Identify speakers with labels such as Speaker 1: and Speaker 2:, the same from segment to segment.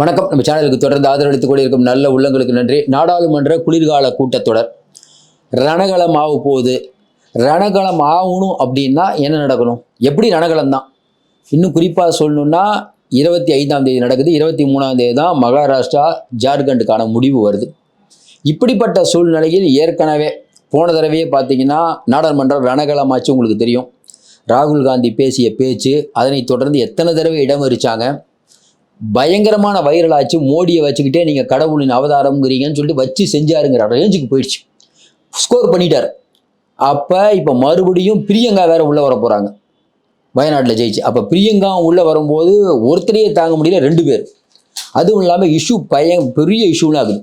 Speaker 1: வணக்கம். நம்ம சேனலுக்கு தொடர்ந்து ஆதரவளித்துக் கொண்டிருக்கும் நல்ல உள்ளங்களுக்கு நன்றி. நாடாளுமன்ற குளிர்கால கூட்டத்தொடர். ரணகளம் ஆக போகுது. ரணகலம் ஆகணும் அப்படின்னா என்ன நடக்கணும்? எப்படி ரணகளம் தான்? இன்னும் குறிப்பாக சொல்லணும்னா இருபத்தி ஐந்தாம் தேதி நடக்குது. இருபத்தி மூணாம் தேதி தான் மகாராஷ்டிரா ஜார்க்கண்டுக்கான முடிவு வருது. இப்படிப்பட்ட சூழ்நிலையில் ஏற்கனவே போன தடவையே பார்த்தீங்கன்னா நாடாளுமன்றம் ரணகலமாச்சு உங்களுக்கு தெரியும். ராகுல் காந்தி பேசிய பேச்சு அதனைத் தொடர்ந்து எத்தனை தடவை இடம் வரிச்சாங்க? பயங்கரமான வைரலாச்சு மோடியை வச்சுக்கிட்டே நீங்கள் கடவுளின் அவதாரம்ங்கிறீங்கன்னு சொல்லிட்டு வச்சு செஞ்சாருங்கிற ரேஞ்சுக்கு போயிடுச்சு. ஸ்கோர் பண்ணிட்டார். அப்போ இப்போ மறுபடியும் பிரியங்கா வேற உள்ளே வர போகிறாங்க வயநாட்டில் ஜெயிச்சு. அப்போ பிரியங்கா உள்ளே வரும்போது ஒருத்தரையே தாங்க முடியல ரெண்டு பேர். அதுவும் இல்லாமல் இஷ்யூ பய பெரிய இஷ்யூலாம் ஆகுது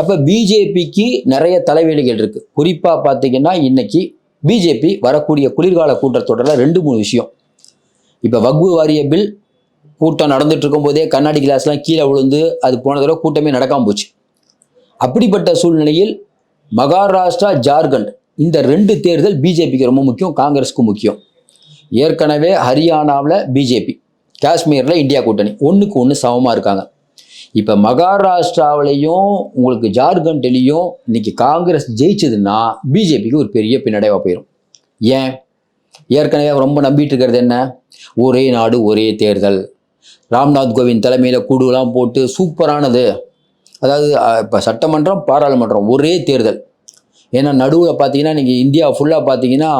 Speaker 1: அப்போ பிஜேபிக்கு நிறைய தலைவேடுகள் இருக்குது குறிப்பாக பார்த்தீங்கன்னா இன்னைக்கு பிஜேபி வரக்கூடிய குளிர்கால கூட்டத்தொடரில் ரெண்டு மூணு விஷயம். இப்போ வக்பு வாரிய பில் கூட்டம் நடந்துட்டு இருக்கும்போதே கண்ணாடி கிளாஸ்லாம் கீழே விழுந்து அது போன தடவை கூட்டமே நடக்காம போச்சு. அப்படிப்பட்ட சூழ்நிலையில் மகாராஷ்டிரா ஜார்க்கண்ட் இந்த ரெண்டு தேர்தல் பிஜேபிக்கு ரொம்ப முக்கியம் காங்கிரஸுக்கு முக்கியம். ஏற்கனவே ஹரியானாவில் பிஜேபி காஷ்மீரில் இந்தியா கூட்டணி. ஒன்றுக்கு ஒன்று சமமாக இருக்காங்க. இப்போ மகாராஷ்டிராவிலையும் உங்களுக்கு ஜார்க்கண்ட்லேயும் இன்னைக்கு காங்கிரஸ் ஜெயிச்சதுன்னா பிஜேபிக்கு ஒரு பெரிய பின்னடைவாக போயிடும் ஏன்? ஏற்கனவே ரொம்ப நம்பிட்டு இருக்கிறது என்ன? ஒரே நாடு ஒரே தேர்தல். ராம்நாத் கோவிந்த் தலைமையில் கூடுலாம் போட்டு சூப்பரானது. அதாவது இப்போ சட்டமன்றம் பாராளுமன்றம் ஒரே தேர்தல். ஏன்னா நடுவில் பார்த்தீங்கன்னா நீங்கள் இந்தியா ஃபுல்லாக பார்த்தீங்கன்னா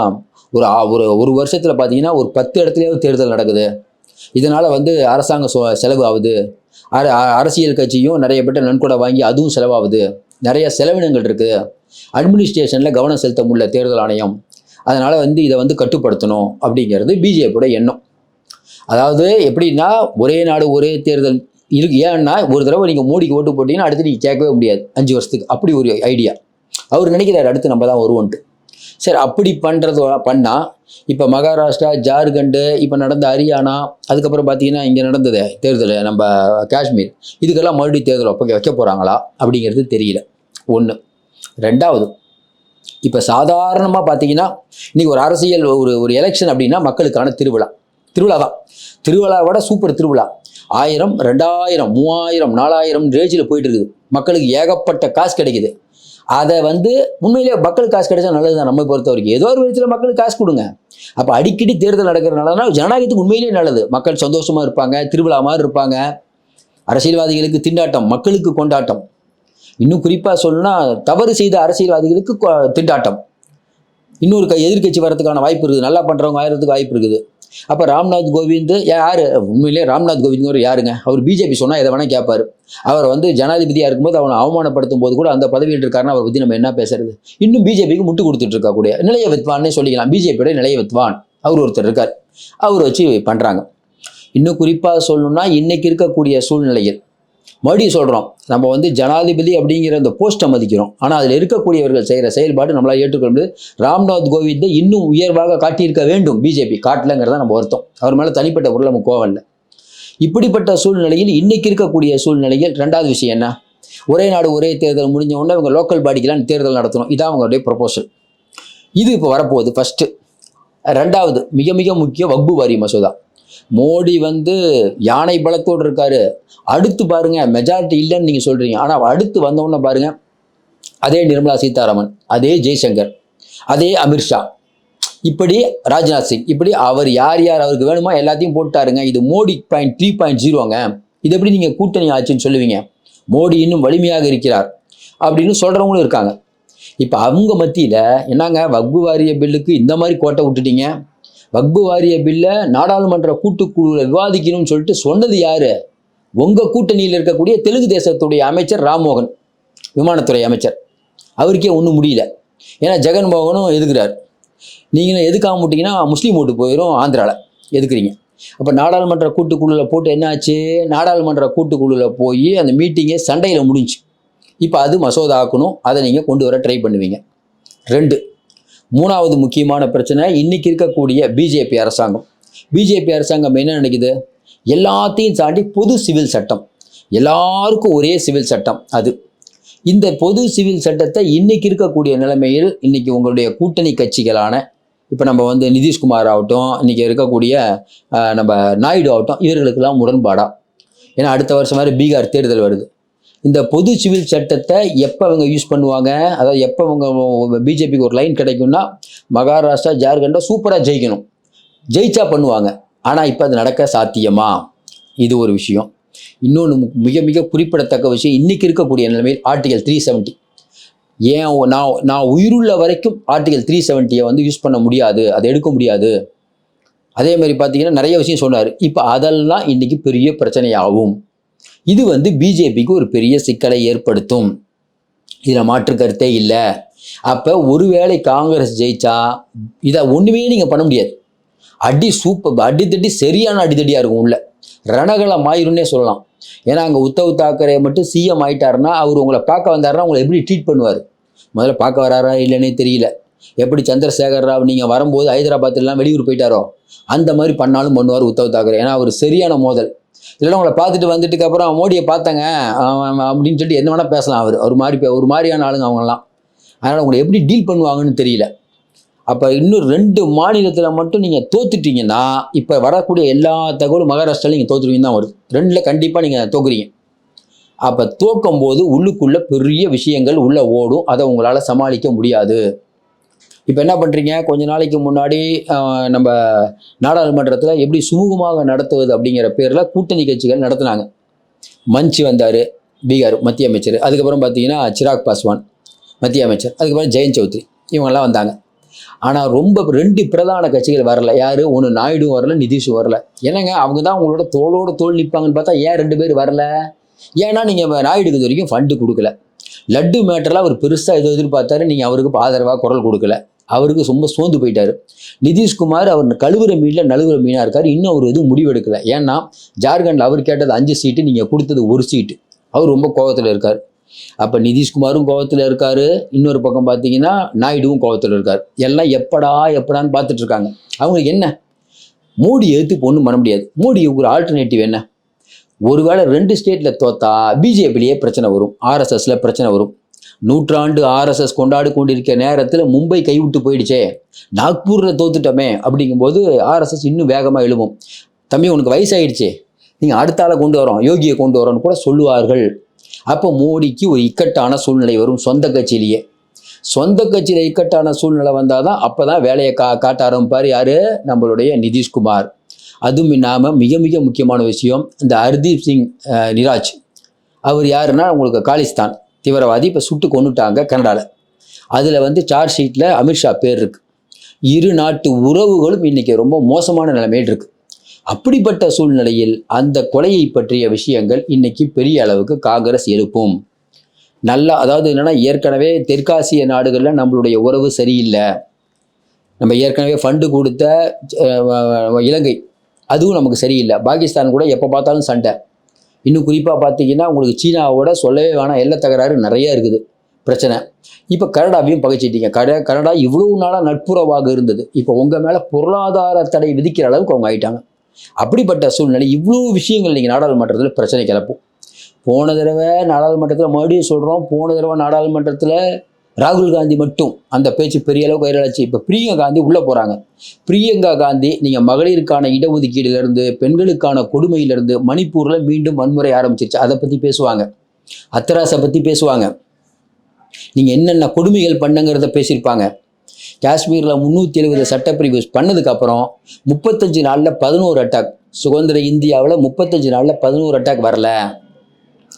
Speaker 1: ஒரு ஒரு ஒரு வருஷத்தில் பார்த்தீங்கன்னா ஒரு பத்து இடத்துலையாவது தேர்தல் நடக்குது. இதனால் வந்து அரசாங்க செலவு ஆகுது அர அரசியல் கட்சியும் நிறைய பேர்ட்ட நன்கொடை வாங்கி அதுவும் செலவாகுது. நிறைய செலவினங்கள் இருக்குது அட்மினிஸ்ட்ரேஷனில் கவனம் செலுத்த முடியல தேர்தல் ஆணையம். அதனால் வந்து இதை வந்து கட்டுப்படுத்தணும் அப்படிங்கிறது பிஜேபியோட எண்ணம். அதாவது எப்படின்னா ஒரே நாடு ஒரே தேர்தல் இருக்கு. ஏன்னா ஒரு தடவை நீங்கள் மோடிக்கு ஓட்டு போட்டீங்கன்னா அடுத்து நீங்கள் கேட்கவே முடியாது. அஞ்சு வருஷத்துக்கு. அப்படி ஒரு ஐடியா அவர் நினைக்கிறார் அடுத்து நம்ம தான் வருவோன்ட்டு. சரி அப்படி பண்ணுறது பண்ணால் இப்போ மகாராஷ்டிரா ஜார்க்கண்டு இப்போ நடந்த ஹரியானா அதுக்கப்புறம் பார்த்தீங்கன்னா இங்கே நடந்தது தேர்தல் நம்ம காஷ்மீர். இதுக்கெல்லாம் மறுபடியும் தேர்தல் அப்போ வைக்க போகிறாங்களா அப்படிங்கிறது தெரியல. ஒன்று ரெண்டாவது இப்போ சாதாரணமாக பார்த்தீங்கன்னா இன்றைக்கி ஒரு அரசியல் ஒரு ஒரு எலெக்ஷன் அப்படின்னா மக்களுக்கான திருவிழா. திருவிழா தான். திருவிழாவை விட சூப்பர் திருவிழா. ஆயிரம் ரெண்டாயிரம் மூவாயிரம் நாலாயிரம் ரேஞ்சில் போயிட்டு இருக்குது. மக்களுக்கு ஏகப்பட்ட காசு கிடைக்குது. அதை வந்து உண்மையிலேயே மக்களுக்கு காசு கிடைச்சா நல்லது தான். நம்ம பொறுத்த வரைக்கும். ஏதோ ஒரு விதத்தில் மக்களுக்கு காசு கொடுங்க. அப்போ அடிக்கடி தேர்தல் நடக்கிறதுனால ஜனநாயகத்துக்கு உண்மையிலேயே நல்லது. மக்கள் சந்தோஷமாக இருப்பாங்க திருவிழா மாதிரி இருப்பாங்க. அரசியல்வாதிகளுக்கு திண்டாட்டம் மக்களுக்கு கொண்டாட்டம். இன்னும் குறிப்பாக சொல்லணும்னா தவறு செய்த அரசியல்வாதிகளுக்கு திண்டாட்டம். இன்னொரு க எதிர்க்கட்சி வரதுக்கான வாய்ப்பு இருக்குது. நல்லா பண்ணுறவங்க ஆயிரத்துக்கு வாய்ப்பு இருக்குது. அப்போ ராம்நாத் கோவிந்த் யார்? உண்மையிலேயே ராம்நாத் கோவிந்த்ங்கிற யாருங்க? அவர் பிஜேபி சொன்னால் எதை வேணால் கேட்பாரு அவர் வந்து ஜனாதிபதியாக இருக்கும்போது அவனை அவமானப்படுத்தும் போது கூட அந்த பதவியில் இருக்காருன்னு அவரை பற்றி நம்ம என்ன பேசுறது? இன்னும் பிஜேபிக்கு முட்டு கொடுத்துட்டு இருக்கக்கூடிய நிலைய வித்வான்னே சொல்லிக்கலாம். பிஜேபியோட நிலைய வித்வான். அவர் ஒருத்தர் இருக்கார். அவர் வச்சு பண்ணுறாங்க இன்னும் குறிப்பாக சொல்லணும்னா இன்றைக்கி இருக்கக்கூடிய சூழ்நிலையில் மறுபடியும் சொல்கிறோம் நம்ம வந்து ஜனாதிபதி அப்படிங்கிற அந்த போஸ்ட்டை மதிக்கிறோம். ஆனால் அதில் இருக்கக்கூடியவர்கள் செய்கிற செயல்பாடு நம்மளால் ஏற்றுக்கொள்ள முடியாது. ராம்நாத் கோவிந்தை இன்னும் உயர்வாக காட்டியிருக்க வேண்டும் பிஜேபி. காட்டலங்கிறத நம்ம வருத்தம். அவர் மேலே தனிப்பட்ட பொருள் நம்ம கோவம் இப்படிப்பட்ட சூழ்நிலையில் இன்னைக்கு இருக்கக்கூடிய சூழ்நிலையில் ரெண்டாவது விஷயம் என்ன? ஒரே நாடு ஒரே தேர்தல் முடிஞ்ச உடனே அவங்க லோக்கல் பாடிக்கெல்லாம் தேர்தல் நடத்தணும். இதான் அவங்களுடைய ப்ரொபோசல் இது இப்போ வரப்போகுது ஃபஸ்ட்டு ரெண்டாவது மிக மிக முக்கிய வக்பு வாரி மசோதா. மோடி வந்து யானை பலத்தோடு இருக்காரு. அடுத்து பாருங்க மெஜாரிட்டி இல்லைன்னு நீங்கள் சொல்கிறீங்க ஆனால் அடுத்து வந்தவுடனே பாருங்க அதே நிர்மலா சீதாராமன் அதே ஜெய்சங்கர் அதே அமித்ஷா இப்படி ராஜ்நாத் சிங் இப்படி அவர் யார் யார் அவருக்கு வேணுமோ எல்லாத்தையும் போட்டாருங்க. இது மோடி பாயிண்ட் த்ரீ பாயிண்ட் ஜீரோங்க இது எப்படி நீங்கள் கூட்டணி ஆச்சுன்னு சொல்லுவீங்க? மோடி இன்னும் வலிமையாக இருக்கிறார் அப்படின்னு சொல்கிறவங்களும் இருக்காங்க. இப்போ அவங்க மத்தியில் என்னங்க வக்பு வாரிய பில்லுக்கு இந்த மாதிரி கோட்டை விட்டுட்டீங்க? வக்பு வாரிய பில்லை நாடாளுமன்ற கூட்டுக்குழுவில் விவாதிக்கணும்னு சொல்லிட்டு சொன்னது யாரு? உங்கள் கூட்டணியில் இருக்கக்கூடிய தெலுங்கு தேசத்துடைய அமைச்சர் ராம்மோகன் விமானத்துறை அமைச்சர். அவருக்கே ஒன்றும் முடியல. ஏன்னா ஜெகன்மோகனும் எதுக்குறார்? நீங்கள் எதுக்காக முட்டிங்கன்னா முஸ்லீம் ஓட்டு போயிடும் ஆந்திராவில் எதுக்குறீங்க? அப்போ நாடாளுமன்ற கூட்டுக்குழுவில் போட்டு என்னாச்சு? நாடாளுமன்ற கூட்டுக்குழுவில் போய் அந்த மீட்டிங்கே சண்டையில் முடிஞ்சு. இப்போ அது மசோதா ஆக்கணும். அதை நீங்கள் கொண்டு வர ட்ரை பண்ணுவீங்க. ரெண்டு மூணாவது முக்கியமான பிரச்சனை இன்னைக்கு இருக்கக்கூடிய பிஜேபி அரசாங்கம். பிஜேபி அரசாங்கம் என்ன நினைக்குது? எல்லாத்தையும் தாண்டி பொது சிவில் சட்டம். எல்லாருக்கும் ஒரே சிவில் சட்டம் அது. இந்த பொது சிவில் சட்டத்தை இன்னைக்கு இருக்கக்கூடிய நிலைமையில் இன்னைக்கு உங்களுடைய கூட்டணி கட்சிகளான இப்போ நம்ம வந்து நிதிஷ்குமார் ஆகட்டும் இன்னைக்கு இருக்கக்கூடிய நம்ம நாயுடு ஆகட்டும் இவர்களுக்கெல்லாம் முரண்பாடா ஏன்னா அடுத்த வருஷம் மாதிரி பீகார் தேர்தல் வருது. இந்த பொது சிவில் சட்டத்தை எப்போ அவங்க யூஸ் பண்ணுவாங்க? அதாவது எப்போ அவங்க பிஜேபிக்கு ஒரு லைன் கிடைக்கும்னா மகாராஷ்டிரா ஜார்க்கண்டை சூப்பராக ஜெயிக்கணும். ஜெயிச்சா பண்ணுவாங்க. ஆனால் இப்போ அது நடக்க சாத்தியமா? இது ஒரு விஷயம். இன்னொன்று மிக மிக குறிப்பிடத்தக்க விஷயம் இன்னைக்கு இருக்கக்கூடிய நிலைமையில் ஆர்டிகல் த்ரீ செவன்ட்டி ஏன் நான் நான் உயிருள்ள வரைக்கும் ஆர்டிகல் த்ரீ செவன்ட்டியை வந்து யூஸ் பண்ண முடியாது அதை எடுக்க முடியாது. அதே மாதிரி பார்த்தீங்கன்னா நிறைய விஷயம் சொன்னார். இப்போ அதெல்லாம் இன்றைக்கி பெரிய பிரச்சனையாகும். இது வந்து பிஜேபிக்கு ஒரு பெரிய சிக்கலை ஏற்படுத்தும். இதில் மாற்று கருத்தே இல்லை. அப்போ ஒருவேளை காங்கிரஸ் ஜெயிச்சா இதை ஒன்றுமே நீங்கள் பண்ண முடியாது. அடி சூப்பர் அடித்தடி சரியான அடித்தடியாக இருக்கும் உள்ள. ரணகலம் ஆயிரும்னே சொல்லலாம். ஏன்னா அங்கே உத்தவ் தாக்கரே மட்டும் சிஎம் ஆயிட்டாருன்னா அவர் உங்களை பார்க்க வந்தாருன்னா உங்களை எப்படி ட்ரீட் பண்ணுவார்? முதல்ல பார்க்க வராரா இல்லைன்னே தெரியல. எப்படி சந்திரசேகர் ராவ் நீங்கள் வரும்போது ஹைதராபாத்லாம் வெளியூர் போயிட்டாரோ அந்த மாதிரி பண்ணாலும் பண்ணுவார் உத்தவ் தாக்கரே. ஏன்னா அவர் சரியான மோதல். இல்லைன்னா உங்களை பார்த்துட்டு வந்துட்டுக்கு அப்புறம் மோடியை பார்த்தங்க. அப்படின்னு சொல்லிட்டு என்ன வேணால் பேசலாம் அவர். ஒரு மாதிரி ஒரு மாதிரியான ஆளுங்க அவங்கெல்லாம். அதனால் உங்களை எப்படி டீல் பண்ணுவாங்கன்னு தெரியல. அப்போ இன்னும் ரெண்டு மாநிலத்தில் மட்டும் நீங்கள் தோத்துட்டீங்கன்னா இப்போ வரக்கூடிய எல்லா தகவலும் மகாராஷ்டிராவில் நீங்கள் தோத்துருவீங்க தான் வருது. ரெண்டில் கண்டிப்பாக நீங்கள் தோக்குறீங்க. அப்போ தோக்கும் போது உள்ளுக்குள்ளே பெரிய விஷயங்கள் உள்ளே ஓடும். அதை உங்களால் சமாளிக்க முடியாது. இப்போ என்ன பண்ணுறீங்க கொஞ்ச நாளைக்கு முன்னாடி நம்ம நாடாளுமன்றத்தில் எப்படி சுமூகமாக நடத்துவது அப்படிங்கிற பேரில் கூட்டணி கட்சிகள் நடத்தினாங்க. மஞ்சி வந்தார் பீகார் மத்திய அமைச்சர். அதுக்கப்புறம் பார்த்தீங்கன்னா சிராக் பாஸ்வான் மத்திய அமைச்சர். அதுக்கப்புறம் ஜெயந்த் சௌத்ரி. இவங்கெல்லாம் வந்தாங்க. ஆனால் ரொம்ப ரெண்டு பிரதான கட்சிகள் வரல. யார்? ஒன்று நாயுடும் வரல நிதிஷும் வரல. என்னங்க அவங்க தான் அவங்களோட தோளோட தோல் நிற்பாங்கன்னு பார்த்தா ஏன் ரெண்டு பேர் வரல? ஏன்னா நீங்கள் நாயுடுக்கு இது வரைக்கும் ஃபண்டு கொடுக்கல. லட்டு மேட்டரில் அவர் பெருசாக எது எதிர்பார்த்தாரு. நீங்கள் அவருக்கு ஆதரவாக குரல் கொடுக்கல. அவருக்கு ரொம்ப சோர்ந்து போயிட்டாரு. நிதிஷ்குமார் அவர் கழுவுற மீனில் நழுவுற மீனாக இருக்கார். இன்னும் அவர் எதுவும் முடிவெடுக்கல. ஏன்னா ஜார்க்கண்டில் அவர் கேட்டது அஞ்சு சீட்டு நீங்கள் கொடுத்தது ஒரு சீட்டு அவர் ரொம்ப கோவத்தில் இருக்கார். அப்போ நிதிஷ்குமாரும் கோவத்தில் இருக்கார். இன்னொரு பக்கம் பார்த்தீங்கன்னா நாயுடுவும் கோவத்தில் இருக்கார். எல்லாம் எப்படா எப்படான்னு பார்த்துட்டு இருக்காங்க. அவங்களுக்கு என்ன? மோடி எதிர்த்து ஒன்றும் பண்ண முடியாது. மோடி ஒரு ஆல்டர்னேட்டிவ் என்ன? ஒருவேளை ரெண்டு ஸ்டேட்டில் தோத்தா பிஜேபிலேயே பிரச்சனை வரும். ஆர்எஸ்எஸில் பிரச்சனை வரும். நூற்றாண்டு ஆர்எஸ்எஸ் கொண்டாடி கொண்டிருக்க நேரத்தில் மும்பை கைவிட்டு போயிடுச்சே. நாக்பூரில் தோத்துட்டோமே அப்படிங்கும்போது ஆர்எஸ்எஸ் இன்னும் வேகமாக எழுவும். தம்பி உனக்கு வயசாயிடுச்சே. நீங்கள் அடுத்த ஆளை கொண்டு வரோம் யோகியை கொண்டு வரோன்னு கூட சொல்லுவார்கள். அப்போ மோடிக்கு ஒரு இக்கட்டான சூழ்நிலை வரும் சொந்த கட்சியிலேயே. சொந்த கட்சியில் இக்கட்டான சூழ்நிலை வந்தால் தான் அப்போ தான் வேலையை கா காட்ட ஆரம்பிப்பார் யார்? நம்மளுடைய நிதிஷ்குமார். அதுவும் இல்லாமல் மிக மிக முக்கியமான விஷயம் இந்த ஹர்தீப் சிங் நிராஜ். அவர் யாருன்னா உங்களுக்கு காலிஸ்தான். தீவிரவாதி இப்போ சுட்டு கொண்டுட்டாங்க கனடாவில் அதில் வந்து சார்ஜ் ஷீட்டில் அமித்ஷா பேர் இருக்குது இரு நாட்டு உறவுகளும் இன்றைக்கி ரொம்ப மோசமான நிலைமையில் இருக்குது அப்படிப்பட்ட சூழ்நிலையில் அந்த கொலையை பற்றிய விஷயங்கள் இன்னைக்கு பெரிய அளவுக்கு காங்கிரஸ் எழுப்பும். நல்லா அதாவது என்னன்னா ஏற்கனவே தெற்காசிய நாடுகளில் நம்மளுடைய உறவு சரியில்லை. நம்ம ஏற்கனவே ஃபண்டு கொடுத்த இலங்கை. அதுவும் நமக்கு சரியில்லை. பாகிஸ்தான் கூட எப்போ பார்த்தாலும் சண்டை. இன்னும் குறிப்பாக பார்த்தீங்கன்னா உங்களுக்கு சீனாவோட சொல்லவே வேணாம் எல்லை தகராறு நிறைய இருக்குது. பிரச்சனை. இப்போ கனடாவையும் பகைச்சிட்டீங்க. கட கனடா இவ்வளவு நாளாக நட்புறவாக இருந்தது. இப்போ உங்கள் மேலே பொருளாதார தடை விதிக்கிற அளவுக்கு அவங்க ஆயிட்டாங்க. அப்படிப்பட்ட சூழ்நிலை இவ்வளோ விஷயங்கள் நீங்கள் நாடாளுமன்றத்தில் பிரச்சனை கிளப்பும். போன தடவை நாடாளுமன்றத்தில் மறுபடியும் சொல்கிறோம் போன தடவை நாடாளுமன்றத்தில் ராகுல் காந்தி மட்டும் அந்த பேச்சு பெரிய அளவுக்கு வைரலாச்சு இப்போ பிரியங்கா காந்தி உள்ளே போகிறாங்க பிரியங்கா காந்தி நீங்கள் மகளிருக்கான இடஒதுக்கீடுலேருந்து பெண்களுக்கான கொடுமையிலேருந்து மணிப்பூரில் மீண்டும் வன்முறை ஆரம்பிச்சிருச்சு. அதை பற்றி பேசுவாங்க. அத்தராசை பற்றி பேசுவாங்க. நீங்கள் என்னென்ன கொடுமைகள் பண்ணுங்கிறத பேசியிருப்பாங்க. காஷ்மீரில் முந்நூற்றி எழுபது சட்டப்பிரிவு பண்ணதுக்கப்புறம் முப்பத்தஞ்சு நாளில் பதினோரு அட்டாக் சுதந்திர இந்தியாவில் முப்பத்தஞ்சு நாளில் பதினோரு அட்டாக் வரல.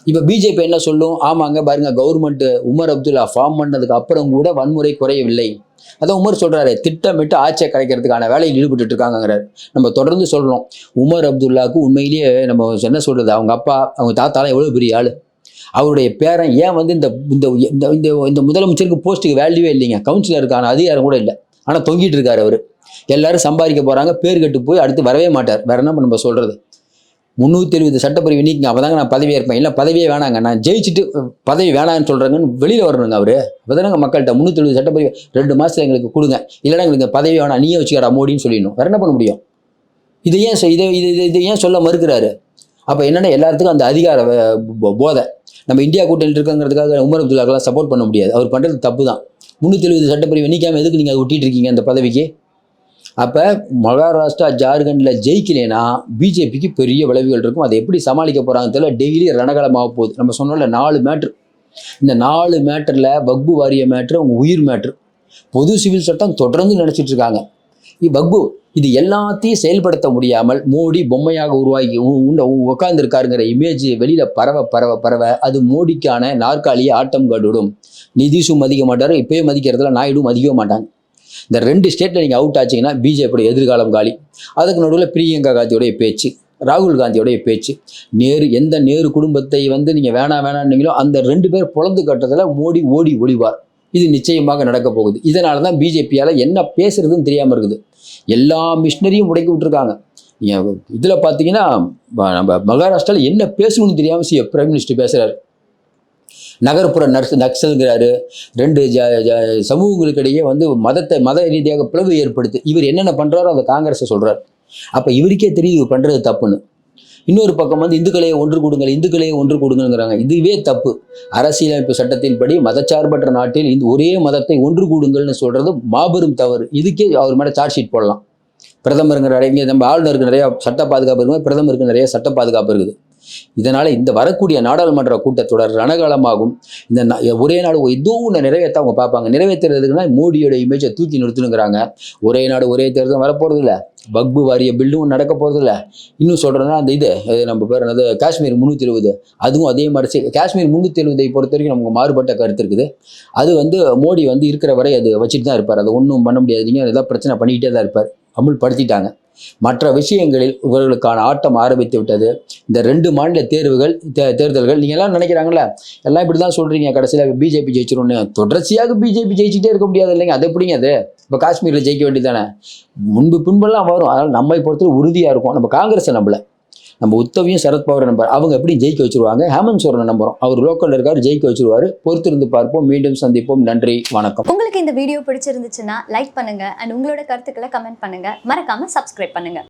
Speaker 1: இப்போ பிஜேபி என்ன சொல்லும்? ஆமாங்க பாருங்க கவர்மெண்ட் உமர் அப்துல்லா ஃபார்ம் பண்ணதுக்கு அப்புறம் கூட வன்முறை குறையவில்லை. அதான் உமர் சொல்றாரு திட்டமிட்டு ஆட்சியை கலைக்கிறதுக்கான வேலையில் ஈடுபட்டு இருக்காங்கிறார் நம்ம தொடர்ந்து சொல்றோம். உமர் அப்துல்லாவுக்கு உண்மையிலேயே நம்ம என்ன சொல்றது? அவங்க அப்பா அவங்க தாத்தாலாம் எவ்வளோ பெரிய ஆள். அவருடைய பேரன் ஏன் வந்து இந்த இந்த இந்த- இந்த இந்த முதலமைச்சருக்கு போஸ்ட்டுக்கு வேல்யூவே இல்லைங்க? கவுன்சிலருக்கான அதிகாரம் கூட இல்லை. ஆனால் தொங்கிட்டு இருக்காரு அவர். எல்லாரும் சம்பாதிக்க போறாங்க பேர் கெட்டு போய் அடுத்து வரவே மாட்டார். வேற என்ன நம்ம சொல்றது? முந்நூற்றி எழுபது சட்டப்பிரிவு நீக்கிங்க அப்போ தாங்க நான் பதவியே இருப்பேன் இல்லை பதவியே வேணாங்க. நான் ஜெயிச்சுட்டு பதவி வேணான்னு சொல்கிறேங்கன்னு வெளியில் வரணுங்க அவர். அப்போ தானங்க மக்கள்கிட்ட முந்நூற்றி எழுபது சட்டப்பிரிவு ரெண்டு மாதத்தில் எங்களுக்கு கொடுங்க. இல்லைன்னா எங்களுக்கு பதவி வேணாம். நீயே வச்சுக்கடா மோடின்னு சொல்லிடணும். வேற என்ன பண்ண முடியும்? இதை ஏன் இதை இதை இது ஏன் சொல்ல மறுக்கிறாரு? அப்போ என்னென்ன எல்லாத்துக்கும் அந்த அதிகார போதை. நம்ம இந்தியா கூட்டணியில் இருக்கங்கிறதுக்காக உமர் அப்துல்லாக்கெல்லாம் சப்போர்ட் பண்ண முடியாது. அவர் பண்ணுறது தப்பு தான் முந்நூற்றி எழுபது சட்டப்பிரிவு நீக்காமல் எதுக்கு நீங்கள் அதை ஒட்டிகிட்டு இருக்கீங்க அந்த பதவிக்கு? அப்போ மகாராஷ்டிரா ஜார்க்கண்டில் ஜெயிக்கலைன்னா பிஜேபிக்கு பெரிய விளைவுகள் இருக்கும். அதை எப்படி சமாளிக்க போகிறாங்க தெரியல. டெய்லி ரணகலமாக போகுது. நம்ம சொன்னோம்ல நாலு மேட்ரு இந்த நாலு மேட்டரில் வக்பு வாரிய மேட்ரு அவங்க உயிர் மேட்ரு பொது சிவில் சட்டம் தொடர்ந்து நினச்சிட்டு இருக்காங்க. வக்பு இது எல்லாத்தையும் செயல்படுத்த முடியாமல் மோடி பொம்மையாக உருவாகி உட்கார்ந்துருக்காருங்கிற இமேஜ் வெளியில் பரவ பரவ பரவ அது மோடிக்கான நாற்காலியை ஆட்டம் கண்டுவிடும் நிதிஷும் மதிக்க மாட்டார் இப்பயும் மதிக்கிறதுல நாயுடும் மதிக்கவே மாட்டாங்க. இந்த ரெண்டு ஸ்டேட்டில் நீங்கள் அவுட் ஆச்சிங்கன்னா பிஜேபியோட எதிர்காலம் காலி. அதுக்கு நடுவில் பிரியங்கா காந்தியோடைய பேச்சு ராகுல் காந்தியோடைய பேச்சு. நேரு எந்த நேரு குடும்பத்தை வந்து நீங்கள் வேணாம் வேணான்னீங்களோ அந்த ரெண்டு பேர் பொழந்து கட்டத்தில் மோடி ஓடி ஒளிவார். இது நிச்சயமாக நடக்க போகுது. இதனால தான் பிஜேபியால் என்ன பேசுறதுன்னு தெரியாமல் இருக்குது. எல்லா மிஷினரியும் முடக்கி விட்டுருக்காங்க. நீங்கள் இதில் பார்த்தீங்கன்னா நம்ம மகாராஷ்டிராவில் என்ன பேசணும்னு தெரியாமல் சி பிரைம் மினிஸ்டர் பேசுகிறாரு நகர்ப்புற நர்ஸ் நக்சல்கிறாரு ரெண்டு ஜ ஜ சமூகங்களுக்கிடையே வந்து மதத்தை மத ரீதியாக பிளவு ஏற்படுத்து இவர் என்னென்ன பண்ணுறாரோ அந்த காங்கிரஸை சொல்கிறார் அப்போ இவருக்கே தெரியும் இவர் பண்ணுறது தப்புன்னு. இன்னொரு பக்கம் வந்து இந்துக்களையே ஒன்று கொடுங்கள் இந்துக்களையே ஒன்று கொடுங்கங்கிறாங்க இதுவே தப்பு. அரசியலமைப்பு சட்டத்தின்படி மதச்சார்பற்ற நாட்டில் இந்த ஒரே மதத்தை ஒன்று கூடுங்கள்னு சொல்கிறது மாபெரும் தவறு. இதுக்கே அவர் மேலே சார்ஜ் ஷீட் போடலாம். பிரதமருங்கிற நிறைய நம்ம ஆளுநருக்கு நிறைய சட்ட பாதுகாப்பு இருக்குது பிரதமருக்கு நிறைய சட்ட பாதுகாப்பு இருக்குது. இதனால் இந்த வரக்கூடிய நாடாளுமன்ற கூட்டத்தொடர் ரணகாலமாகும். இந்த ஒரே நாடு ஏதோ ஒன்று நிறைவேற்ற அவங்க பார்ப்பாங்க. நிறைவேற்றுறதுக்குன்னா மோடியோட இமேஜை தூக்கி நிறுத்தணுங்கிறாங்க ஒரே நாடு ஒரே தேர்தல் வரப்போகிறது இல்லை வக்பு வாரிய பில்லும் நடக்க போகிறது இல்லை இன்னும் சொல்கிறேன்னா அந்த இது நம்ம பேர் என்னது? காஷ்மீர் முந்நூற்றி எழுபது அதுவும் அதே மாதிரி சரி காஷ்மீர் முந்நூற்றி எழுபதை பொறுத்த வரைக்கும் நமக்கு மாறுபட்ட கருத்து இருக்குது. அது வந்து மோடி வந்து இருக்கிற வரை அது வச்சுட்டு தான் இருப்பார். அதை ஒன்றும் பண்ண முடியாது நீங்கள் ஏதாவது பிரச்சனை பண்ணிக்கிட்டே தான் இருப்பார். அமுல்படுத்திட்டாங்க. மற்ற விஷயங்களில் இவர்களுக்கான ஆட்டம் ஆரம்பித்து விட்டது. இந்த ரெண்டு மாநில தேர்வுகள் தே- தேர்தல்கள் நீங்கள் எல்லாம் நினைக்கிறாங்களே எல்லாம் இப்படி தான் சொல்கிறீங்க கடைசியில் பிஜேபி ஜெயிச்சிரும்னு. தொடர்ச்சியாக பிஜேபி ஜெயிச்சிட்டே இருக்க முடியாது இல்லைங்க. அது எப்படிங்க அது? இப்போ காஷ்மீரில் ஜெயிக்க வேண்டியதானே முன்பு பின்பெல்லாம் வரும். அதனால் நம்மை பொறுத்தவரை உறுதியாக இருக்கும். நம்ம காங்கிரஸை நம்மளை நம்ம உத்தவியும் சரத்பவர் நம்பர் அவங்க எப்படி ஜெயிக்க வச்சிருவாங்க? ஹேமந்த் சோரனை நம்புறோம். அவர் லோக்கலில் இருக்கார் ஜெயிக்க வச்சிருவாரு. பொறுத்திருந்து பார்ப்போம். மீண்டும் சந்திப்போம். நன்றி. வணக்கம்.
Speaker 2: உங்களுக்கு இந்த வீடியோ பிடிச்சிருந்துச்சுன்னா லைக் பண்ணுங்க. அண்ட் உங்களோட கருத்துக்களை கமெண்ட் பண்ணுங்க. மறக்காம சப்ஸ்கிரைப் பண்ணுங்க.